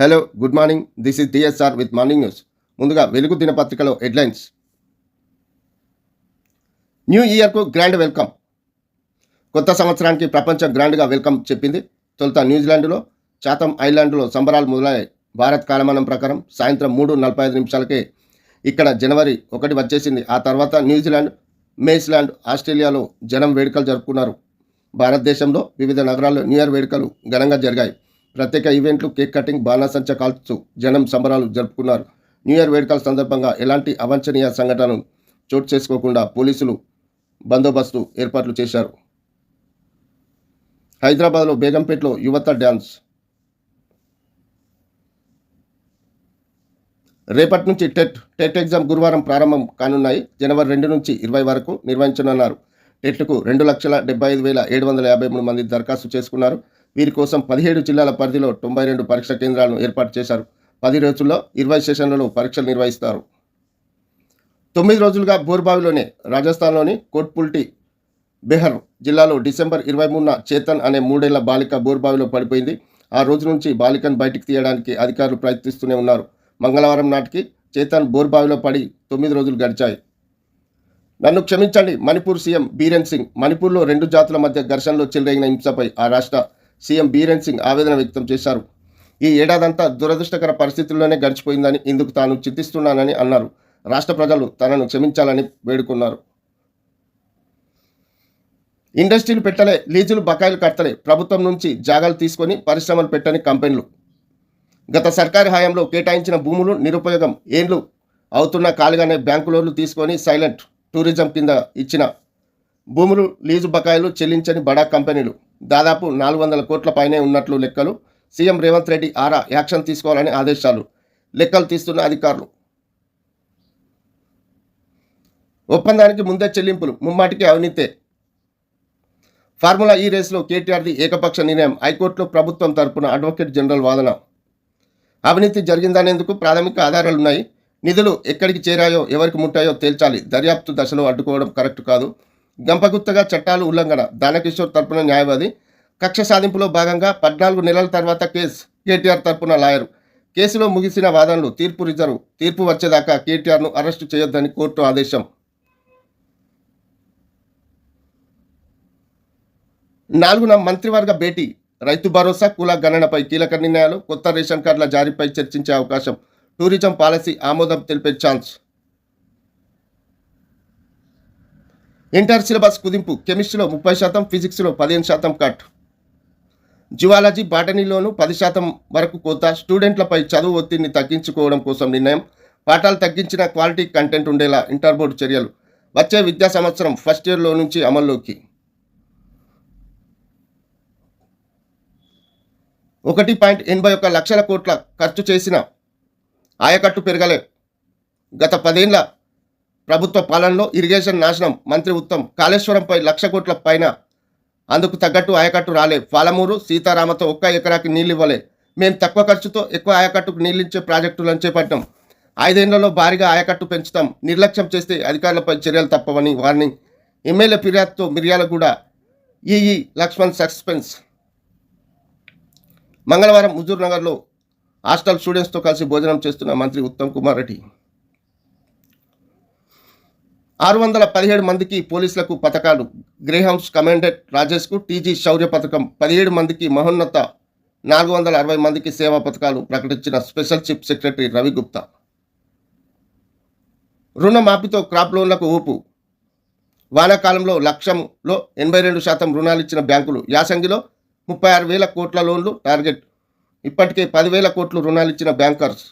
Hello good morning this is DSR with morning news ముందుగా వెలుగు దినపత్రికలో headlines. New ఇయర్కు grand welcome కొత్త సంవత్సరానికి ప్రపంచం గ్రాండ్గా వెల్కమ్ చెప్పింది. తొలుత న్యూజిలాండ్లో చాతం ఐలాండ్లో సంబరాలు మొదలయ్యాయి. భారత్ కాలమానం ప్రకారం సాయంత్రం మూడు నలభై ఐదు నిమిషాలకే ఇక్కడ జనవరి ఒకటి వచ్చేసింది. ఆ తర్వాత న్యూజిలాండ్ మేస్లాండ్ ఆస్ట్రేలియాలో జనం వేడుకలు జరుపుకున్నారు. భారతదేశంలో వివిధ నగరాల్లో న్యూ ఇయర్ వేడుకలు ఘనంగా జరిగాయి. ప్రత్యేక ఈవెంట్లు కేక్ కటింగ్ బాణాసంచ కాల్చు జనం సంబరాలు జరుపుకున్నారు. న్యూ ఇయర్ వేడుకల సందర్భంగా ఎలాంటి అవాంఛనీయ సంఘటనలు చోటు చేసుకోకుండా పోలీసులు బందోబస్తు ఏర్పాట్లు చేశారు. హైదరాబాద్లో బేగంపేటలో యువత డ్యాన్స్. రేపటి నుంచి టెట్ టెట్ ఎగ్జామ్ గురువారం ప్రారంభం కానున్నాయి. జనవరి రెండు నుంచి ఇరవై వరకు నిర్వహించనున్నారు. టెట్కు రెండు లక్షల డెబ్బై ఐదు వేల ఏడు వందల యాభై మూడు మంది దరఖాస్తు చేసుకున్నారు. వీరి కోసం పదిహేడు జిల్లాల పరిధిలో తొంభై రెండు పరీక్ష కేంద్రాలను ఏర్పాటు చేశారు. పది రోజుల్లో ఇరవై సెషన్లలో పరీక్షలు నిర్వహిస్తారు. తొమ్మిది రోజులుగా బోర్బావిలోనే రాజస్థాన్లోని కోట్పుల్టి బెహర్ జిల్లాలో డిసెంబర్ ఇరవై మూడున చేతన్ అనే మూడేళ్ళ బాలిక బోర్బావిలో పడిపోయింది. ఆ రోజు నుంచి బాలికను బయటికి తీయడానికి అధికారులు ప్రయత్నిస్తూనే ఉన్నారు. మంగళవారం నాటికి చేతన్ బోర్బావిలో పడి తొమ్మిది రోజులు గడిచాయి. నన్ను క్షమించండి మణిపూర్ సీఎం బీరెన్ సింగ్. మణిపూర్లో రెండు జాతుల మధ్య ఘర్షణలో చెలరేగిన హింసపై ఆ రాష్ట్ర సీఎం బీరేన్ సింగ్ ఆవేదన వ్యక్తం చేశారు. ఈ ఏడాదంతా దురదృష్టకర పరిస్థితుల్లోనే గడిచిపోయిందని ఇందుకు తాను చింతిస్తున్నానని అన్నారు. రాష్ట్ర ప్రజలు తనను క్షమించాలని వేడుకున్నారు. ఇండస్ట్రీలు పెట్టలే లీజులు బకాయిలు కట్టలే ప్రభుత్వం నుంచి జాగాలు తీసుకొని పరిశ్రమలు పెట్టని కంపెనీలు. గత సర్కారు హయాంలో కేటాయించిన భూములు నిరుపయోగం ఏండ్లు అవుతున్న ఖాళీగానే బ్యాంకు లోన్లు తీసుకొని సైలెంట్ టూరిజం కింద ఇచ్చిన భూములు లీజు బకాయిలు చెల్లించని బడా కంపెనీలు. దాదాపు నాలుగు వందల కోట్ల పైనే ఉన్నట్లు లెక్కలు సీఎం రేవంత్ రెడ్డి ఆరా యాక్షన్ తీసుకోవాలని ఆదేశాలు. లెక్కలు తీస్తున్న అధికారులు. ఒప్పందానికి ముందే చెల్లింపులు ముమ్మాటికి అవినీతే. ఫార్ములా ఈ రేసులో కేటీఆర్ది ఏకపక్ష నిర్ణయం హైకోర్టులో ప్రభుత్వం తరపున అడ్వకేట్ జనరల్ వాదన. అవినీతి జరిగిందనేందుకు ప్రాథమిక ఆధారాలున్నాయి. నిధులు ఎక్కడికి చేరాయో ఎవరికి ముట్టాయో తేల్చాలి. దర్యాప్తు దశలో అడ్డుకోవడం కరెక్ట్ కాదు. గంపగుత్తగా చట్టాలు ఉల్లంఘన. దానకిషోర్ తరపున న్యాయవాది. కక్ష సాధింపులో భాగంగా పద్నాలుగు నెలల తర్వాత కేసు కేటీఆర్ తరపున లాయరు. కేసులో ముగిసిన వాదనలు తీర్పు రిజర్వ్ తీర్పు వచ్చేదాకా కేటీఆర్ను అరెస్టు చేయొద్దని కోర్టు ఆదేశం. నాలుగున మంత్రివర్గ భేటీ. రైతు భరోసా కుల గణనపై కీలక నిర్ణయాలు కొత్త రేషన్ కార్డుల జారీపై చర్చించే అవకాశం. టూరిజం పాలసీ ఆమోదం తెలిపే ఛాన్స్. ఇంటర్ సిలబస్ కుదింపు కెమిస్ట్రీలో ముప్పై శాతం ఫిజిక్స్లో పదిహేను శాతం కట్ జువాలజీ బాటనీలోనూ పది శాతం వరకు కోత. స్టూడెంట్లపై చదువు ఒత్తిడిని తగ్గించుకోవడం కోసం నిర్ణయం. పాఠాలు తగ్గించిన క్వాలిటీ కంటెంట్ ఉండేలా ఇంటర్ బోర్డు చర్యలు. వచ్చే విద్యా సంవత్సరం ఫస్ట్ ఇయర్లో నుంచి అమల్లోకి. ఒకటి పాయింట్ ఎనభై ఒక్క లక్షల కోట్ల ఖర్చు చేసిన ఆయకట్టు పెరగలే. గత పదేళ్ళ ప్రభుత్వ పాలనలో ఇరిగేషన్ నాశనం. మంత్రి ఉత్తమ్ కాళేశ్వరంపై లక్ష కోట్ల పైన అందుకు తగ్గట్టు ఆయకట్టు రాలే. పాలమూరు సీతారామతో ఒక్క ఎకరాకి నీళ్ళు ఇవ్వలే. మేము తక్కువ ఖర్చుతో ఎక్కువ ఆయకట్టుకు నీళ్ళించే ప్రాజెక్టులను చేపట్టాం. ఐదేళ్ళలో భారీగా ఆయకట్టు పెంచుతాం. నిర్లక్ష్యం చేస్తే అధికారులపై చర్యలు తప్పవని వార్నింగ్. ఎమ్మెల్యే ఫిర్యాదుతో మిర్యాలగూడ ఈఈ లక్ష్మణ్ సస్పెన్స్. మంగళవారం హుజూర్నగర్లో హాస్టల్ స్టూడెంట్స్తో కలిసి భోజనం చేస్తున్న మంత్రి ఉత్తమ్ కుమార్ రెడ్డి. ఆరు వందల పదిహేడు మందికి పోలీసులకు పథకాలు. గ్రేహౌస్ కమాండెంట్ రాజేష్కు టీజీ శౌర్య పథకం. పదిహేడు మందికి మహోన్నత నాలుగు వందల అరవై మందికి సేవా పథకాలు ప్రకటించిన స్పెషల్ చీఫ్ సెక్రటరీ రవిగుప్తా. రుణమాఫీతో క్రాప్ లోన్లకు ఊపు. వానాకాలంలో లక్షంలో ఎనభై రెండు శాతం రుణాలు ఇచ్చిన బ్యాంకులు. యాసంగిలో ముప్పై ఆరు వేల కోట్ల లోన్లు టార్గెట్. ఇప్పటికే పదివేల కోట్లు రుణాలు ఇచ్చిన బ్యాంకర్స్.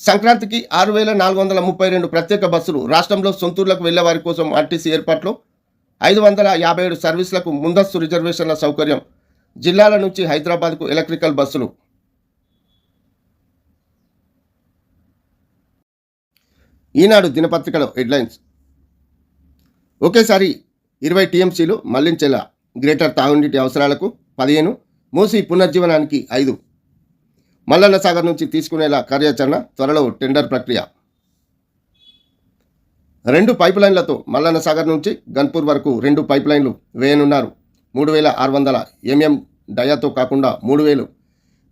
సంక్రాంతికి ఆరు వేల నాలుగు వందల ముప్పై రెండు ప్రత్యేక బస్సులు రాష్ట్రంలో సొంతూర్లకు వెళ్ళే వారి కోసం ఆర్టీసీ ఏర్పాట్లు ఐదు వందల యాభై ఏడు సర్వీసులకు ముందస్తు రిజర్వేషన్ల సౌకర్యం జిల్లాల నుంచి హైదరాబాద్కు ఎలక్ట్రికల్ బస్సులు. ఈనాడు దినపత్రికలో హెడ్లైన్స్. ఒకేసారి ఇరవై టీఎంసీలు మళ్ళించేలా గ్రేటర్ తాగునీటి అవసరాలకు పదిహేను మూసి పునర్జీవనానికి ఐదు. మల్లన్న సాగర్ నుంచి తీసుకునేలా కార్యాచరణ త్వరలో టెండర్ ప్రక్రియ. రెండు పైప్ లైన్లతో మల్లన్న సాగర్ నుంచి గన్పూర్ వరకు రెండు పైప్ లైన్లు వేయనున్నారు. మూడు వేల ఆరు వందల ఎంఎం డయాతో కాకుండా మూడు వేలు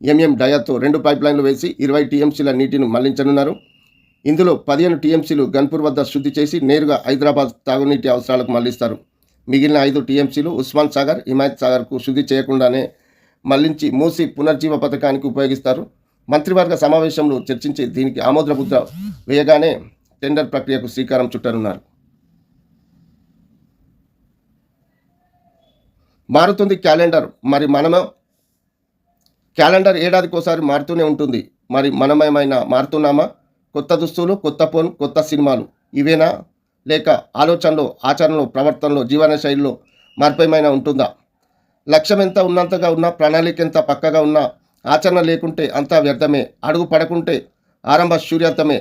ఎంఎం డయాతో రెండు పైప్ లైన్లు వేసి ఇరవై టీఎంసీల నీటిని మళ్ళించనున్నారు. ఇందులో పదిహేను టీఎంసీలు గన్పూర్ వద్ద శుద్ధి చేసి నేరుగా హైదరాబాద్ తాగునీటి అవసరాలకు మళ్ళిస్తారు. మిగిలిన ఐదు టీఎంసీలు ఉస్మాన్ సాగర్ హిమాయత్ సాగర్కు శుద్ధి చేయకుండానే మళ్ళించి మూసి పునర్జీవ పథకానికి ఉపయోగిస్తారు. మంత్రివర్గ సమావేశంలో చర్చించి దీనికి ఆమోదముద్ర వేయగానే టెండర్ ప్రక్రియకు శ్రీకారం చుట్టనున్నారు. మారుతుంది క్యాలెండర్. మరి మనము క్యాలెండర్ ఏడాదికోసారి మారుతూనే ఉంటుంది. మరి మనమేమైనా మారుతున్నామా? కొత్త దుస్తులు కొత్త ఫోన్ కొత్త సినిమాలు ఇవేనా? లేక ఆలోచనలో ఆచరణలో ప్రవర్తనలో జీవన శైలిలో మార్పేమైనా ఉంటుందా? లక్ష్యం ఎంత ఉన్నంతగా ఉన్నా ప్రణాళిక ఎంత పక్కగా ఉన్నా ఆచరణ లేకుంటే అంతా వ్యర్థమే. అడుగు పడకుంటే ఆరంభ సూర్యాంతమే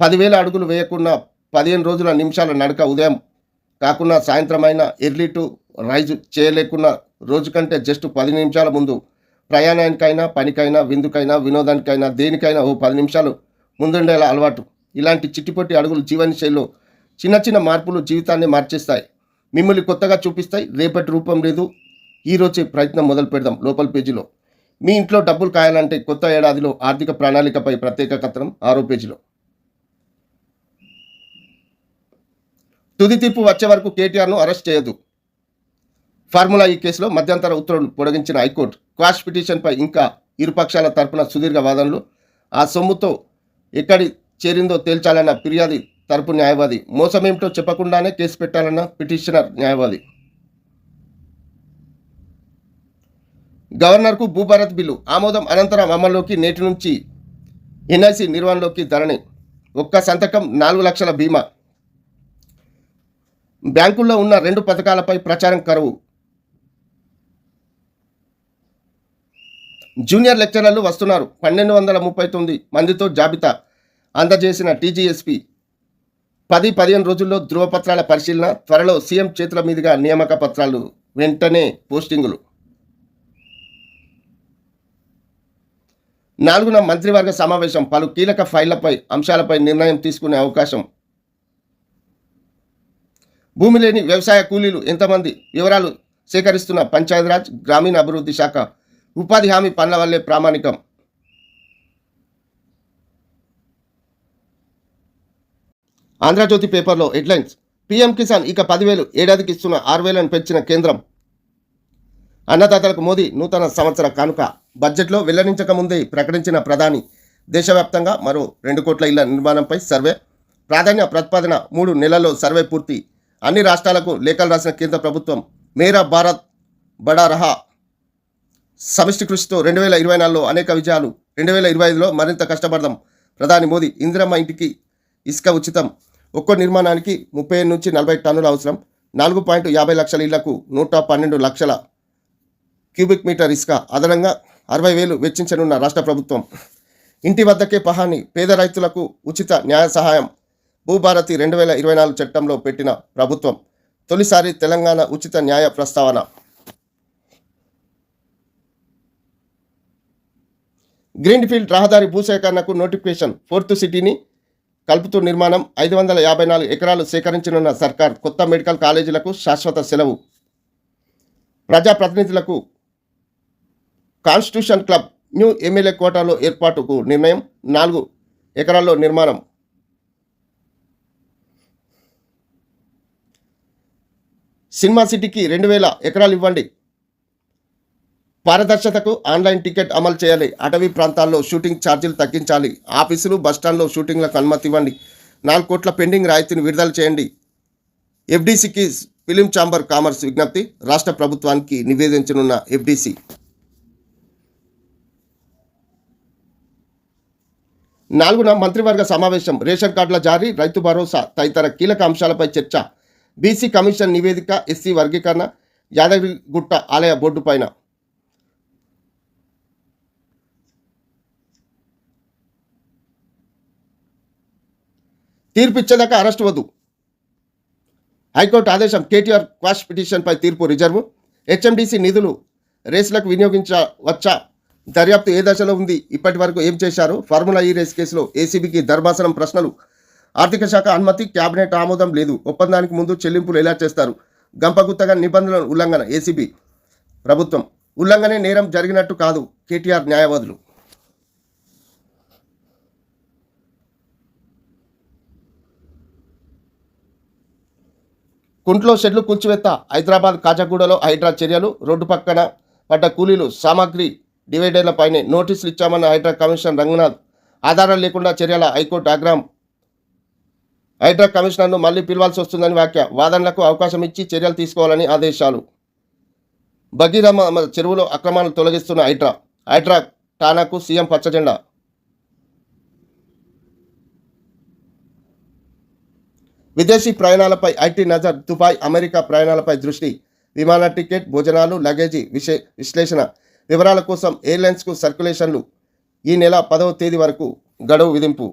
పదివేల అడుగులు వేయకుండా పదిహేను రోజుల నిమిషాల నడక ఉదయం కాకుండా సాయంత్రం అయినా ఎర్లీ టు రైజ్ చేయలేకున్నా రోజు కంటే జస్ట్ పది నిమిషాల ముందు ప్రయాణానికైనా పనికైనా విందుకైనా వినోదానికైనా దేనికైనా ఓ పది నిమిషాలు ముందుండేలా అలవాటు. ఇలాంటి చిట్టిపొట్టి అడుగులు జీవన శైలిలో చిన్న చిన్న మార్పులు జీవితాన్ని మార్చేస్తాయి. మిమ్మల్ని కొత్తగా చూపిస్తాయి. రేపటి రూపం లేదు. ఈరోజే ప్రయత్నం మొదలు పెడదాం. లోపల పేజీలో. మీ ఇంట్లో డబ్బులు కాయాలంటే కొత్త ఏడాదిలో ఆర్థిక ప్రణాళికపై ప్రత్యేక కథనం ఆరో పేజీలో. తుది తీర్పు వచ్చే వరకు కేటీఆర్ను అరెస్ట్ చేయదు ఫార్ములా ఈ కేసులో మధ్యంతర ఉత్తర్వులు పొడిగించిన హైకోర్టు. క్వాష్ పిటిషన్పై ఇంకా ఇరుపక్షాల తరపున సుదీర్ఘ వాదనలు. ఆ సొమ్ముతో ఎక్కడి చేరిందో తేల్చాలన్న ఫిర్యాదు తరపు న్యాయవాది. మోసమేమిటో చెప్పకుండానే కేసు పెట్టాలన్న పిటిషనర్ న్యాయవాది. గవర్నర్కు భూభారత్ బిల్లు. ఆమోదం అనంతరం అమల్లోకి నేటి నుంచి ఎన్ఐసి నిర్వహణలోకి ధరణి. ఒక్క సంతకం నాలుగు లక్షల బీమా. బ్యాంకుల్లో ఉన్న రెండు పథకాలపై ప్రచారం కరువు. జూనియర్ లెక్చరర్లు వస్తున్నారు. పన్నెండు వందల ముప్పై తొమ్మిది మందితో జాబితా అందజేసిన టీజీఎస్పీ పది పదిహేను రోజుల్లో ధృవపత్రాల పరిశీలన త్వరలో సీఎం చేతుల మీదుగా నియామక పత్రాలు వెంటనే పోస్టింగులు. నాలుగున మంత్రివర్గ సమావేశం పలు కీలక ఫైళ్ళపై అంశాలపై నిర్ణయం తీసుకునే అవకాశం. భూమి లేని వ్యవసాయ కూలీలు ఎంతమంది? వివరాలు సేకరిస్తున్న పంచాయతీరాజ్ గ్రామీణ అభివృద్ధి శాఖ. ఉపాధి హామీ పనుల వల్లే ప్రామాణికం. ఆంధ్రజ్యోతి పేపర్లో హెడ్లైన్స్. పీఎం కిసాన్ ఇక పదివేలు ఏడాదికి ఇస్తున్న ఆరు వేలను పెంచిన కేంద్రం. అన్నదాతలకు మోదీ నూతన సంవత్సర కానుక. బడ్జెట్లో వెల్లడించక ముందే ప్రకటించిన ప్రధాని. దేశవ్యాప్తంగా మరో రెండు కోట్ల ఇళ్ళ నిర్మాణంపై సర్వే. ప్రాధాన్య ప్రతిపాదన మూడు నెలల్లో సర్వే పూర్తి. అన్ని రాష్ట్రాలకు లేఖలు రాసిన కేంద్ర ప్రభుత్వం. మేరా భారత్ బడా రహా. సమిష్టి కృషితో రెండు వేల ఇరవై నాలుగులో అనేక విజయాలు రెండు వేల ఇరవై ఐదులో మరింత కష్టపడదాం. ప్రధాని మోదీ ఇందిరమ్మ ఇంటికి ఇసుక ఉచితం. ఒక్కో నిర్మాణానికి ముప్పై నుంచి నలభై టన్నుల అవసరం. నాలుగు పాయింట్ యాభై లక్షల ఇళ్ళకు నూట పన్నెండు లక్షల క్యూబిక్ మీటర్ ఇసుక. అదనంగా అరవై వేలు వెచ్చించనున్న రాష్ట్ర ప్రభుత్వం. ఇంటి వద్దకే పహాని పేద రైతులకు ఉచిత న్యాయ సహాయం. భూభారతి రెండు వేల ఇరవై నాలుగు చట్టంలో పెట్టిన ప్రభుత్వం. తొలిసారి తెలంగాణ ఉచిత న్యాయ ప్రస్తావన. గ్రీన్ఫీల్డ్ రహదారి భూసేకరణకు నోటిఫికేషన్. ఫోర్త్ సిటీని కలుపుతూ నిర్మాణం ఐదు వందల యాభై నాలుగు ఎకరాలు సేకరించనున్న సర్కార్ కొత్త మెడికల్ కాలేజీలకు శాశ్వత సెలవు. ప్రజాప్రతినిధులకు కాన్స్టిట్యూషన్ క్లబ్ న్యూ ఎమ్మెల్యే కోటాలో ఏర్పాటుకు నిర్ణయం. నాలుగు ఎకరాల్లో నిర్మాణం. సినిమా సిటీకి రెండు వేల ఎకరాలు ఇవ్వండి. పారదర్శకతకు ఆన్లైన్ టికెట్ అమలు చేయాలి. అటవీ ప్రాంతాల్లో షూటింగ్ ఛార్జీలు తగ్గించాలి. ఆఫీసులు బస్టాండ్లో షూటింగ్లకు అనుమతి ఇవ్వండి. నాలుగు కోట్ల పెండింగ్ రాయితీని విడుదల చేయండి. ఎఫ్డీసీకి ఫిలిం ఛాంబర్ కామర్స్ విజ్ఞప్తి రాష్ట్ర ప్రభుత్వానికి నివేదించనున్న ఎఫ్డీసీ. నాలుగున మంత్రివర్గ సమావేశం. రేషన్ కార్డుల జారీ రైతు భరోసా తదితర కీలక అంశాలపై చర్చ. బీసీ కమిషన్ నివేదిక ఎస్సీ వర్గీకరణ యాదగిరిగుట్ట ఆలయ బోర్డు పైన తీర్పు ఇచ్చేదాకా అరెస్ట్ వద్దు. హైకోర్టు ఆదేశం కేటీఆర్ క్వాష్ పిటిషన్పై తీర్పు రిజర్వు. హెచ్ఎండిసి నిధులు రేసులకు వినియోగించవచ్చా దర్యాప్తు ఏ దశలో ఉంది? ఇప్పటి వరకు ఏం చేశారు? ఫార్ములా ఈ రేస్ కేసులో ఏసీబీకి ధర్మాసనం ప్రశ్నలు. ఆర్థిక శాఖ అనుమతి కేబినెట్ ఆమోదం లేదు. ఒప్పందానికి ముందు చెల్లింపులు ఎలా చేస్తారు? గంపగుత్తగా నిబంధనల ఉల్లంఘన ఏసీబీ. ప్రభుత్వం. ఉల్లంఘనే నేరం జరిగినట్టు కాదు కేటీఆర్ న్యాయవాదులు. కుంట్లో షెడ్లు కూల్చివేత్త హైదరాబాద్ కాజాగూడలో హైడ్రా చర్యలు. రోడ్డు పక్కన పడ్డ కూలీలు సామాగ్రి డివైడర్లపైనే నోటీసులు ఇచ్చామన్న హైడ్రా కమిషనర్ రంగనాథ్. ఆధారాలు లేకుండా చర్యల హైకోర్టు ఆగ్రహం. హైడ్రా కమిషనర్ను మళ్ళీ పిలవాల్సి వస్తుందని వ్యాఖ్య. వాదనలకు అవకాశం ఇచ్చి చర్యలు తీసుకోవాలని ఆదేశాలు. భగీరథ చెరువులో అక్రమాలు తొలగిస్తున్న హైడ్రా. హైడ్రా ఠానాకు సీఎం పచ్చజెండా. విదేశీ ప్రయాణాలపై ఐటీ నజర్ దుబాయ్ అమెరికా ప్రయాణాలపై దృష్టి విమాన టికెట్ భోజనాలు లగేజీ విషే విశ్లేషణ వివరాల కోసం ఎయిర్లైన్స్కు సర్క్యులేషన్లు ఈ నెల పదవ తేదీ వరకు గడువు విధింపు.